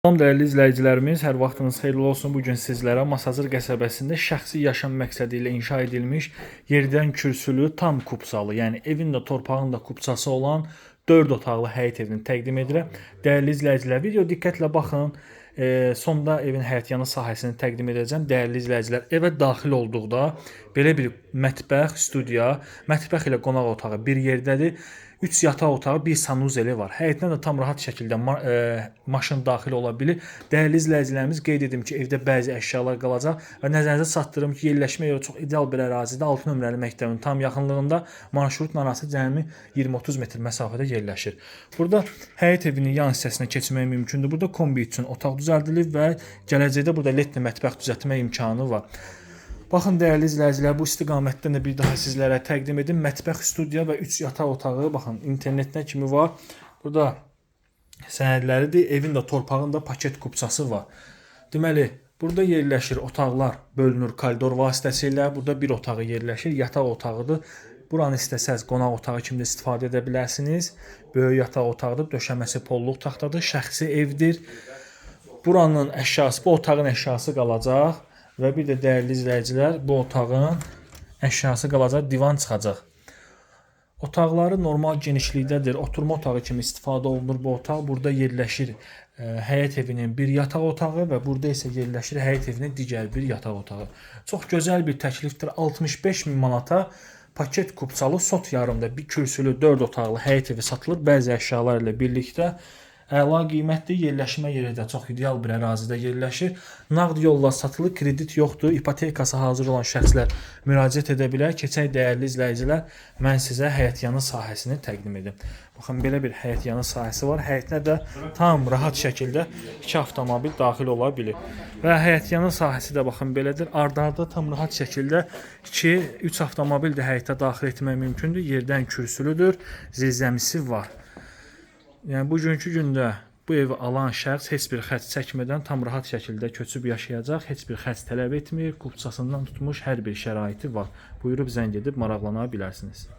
Salam dəyərli izləyicilərimiz, hər vaxtınız xeyirli olsun. Bu gün sizlərə Masazır qəsəbəsində şəxsi yaşam məqsədi ilə inşa edilmiş yerdən kürsülü tam kupsalı, yəni evin də torpağın da kupsası olan 4 otaqlı həyət evini təqdim edirəm. Dəyərli izləyicilər, video diqqətlə baxın. E, sonda evin həyətyanı sahəsini təqdim edəcəm. Dəyərli izləyicilər, evə daxil olduqda belə bir mətbəx, studiya, mətbəx ilə qonaq otağı bir yerdədir. 3 yataq otağı, bir sanuzeli var. Həyətinə də tam rahat şəkildə ma e, maşın daxil ola bilir. Dəyərli izləyicilərimiz qeyd edim ki, evdə bəzi əşyalar qalacaq və nəzərinizə çatdırım ki, yerləşmə yeri çox ideal bir ərazidə 6 nömrəli məktəbin tam yaxınlığında marşrutla arası cəmi 20-30 metr məsafədə yerləşir. Burada həyət evinin yan hissəsinə keçmək mümkündür. Burada kombi üçün otaq düzəldilib və gələcəkdə burada LED mətbəx düzəltmə imkanı var. Baxın dəyərli izləyicilər, bu istiqamətdən də bir daha sizlərə təqdim edim. Mətbəx, studiya və 3 yataq otağı, baxın, internetdən kimi var. Burada sənədləridir. Evin də torpağın da paket kupçası var. Deməli, burada yerləşir otaqlar bölünür koridor vasitəsilə. Burada bir otağı yerləşir, yataq otağıdır. Buranı istəsəz qonaq otağı kimi də istifadə edə bilərsiniz. Böyük yataq otağıdır, döşəməsi polluq taxtadır, şəxsi evdir. Buranın əşyası, bu otağın əşyası qalacaq və bir də dəyərli izləyicilər, bu otağın əşyası qalacaq, divan çıxacaq. Otaqları normal genişlikdədir. Oturma otağı kimi istifadə olunur bu otaq. Burada yerləşir ə, həyət evinin bir yataq otağı və burada isə yerləşir həyət evinin digər bir yataq otağı. Çox gözəl bir təklifdir. 65 min manata paket kupçalı sot yarımda bir kürsülü 4 otaqlı həyət evi satılır bəzi əşyalar ilə birlikdə. Əla qiymətli yerləşmə yeri də çox ideal bir ərazidə yerləşir. Nağd yolla satılır, kredit yoxdur. İpotekası hazır olan şəxslər müraciət edə bilər. Keçək dəyərli izləyicilər, mən sizə həyətyanı sahəsini təqdim edim. Baxın belə bir həyətyanı sahəsi var. Həyətinə də tam rahat şəkildə 2 avtomobil daxil ola bilir. Və həyətyanı sahəsi də baxın belədir. Arda-arda tam rahat şəkildə 2-3 avtomobil də həyətə daxil etmək mümkündür. Yerdən kürsülüdür, zirzəmisi var. Yəni bugünkü gündə bu evi alan şəxs heç bir xərc çəkmədən tam rahat şəkildə köçüb yaşayacaq, heç bir xərc tələb etmir, qupçasından tutmuş hər bir şəraiti var. Buyurub zəng edib maraqlana bilərsiniz.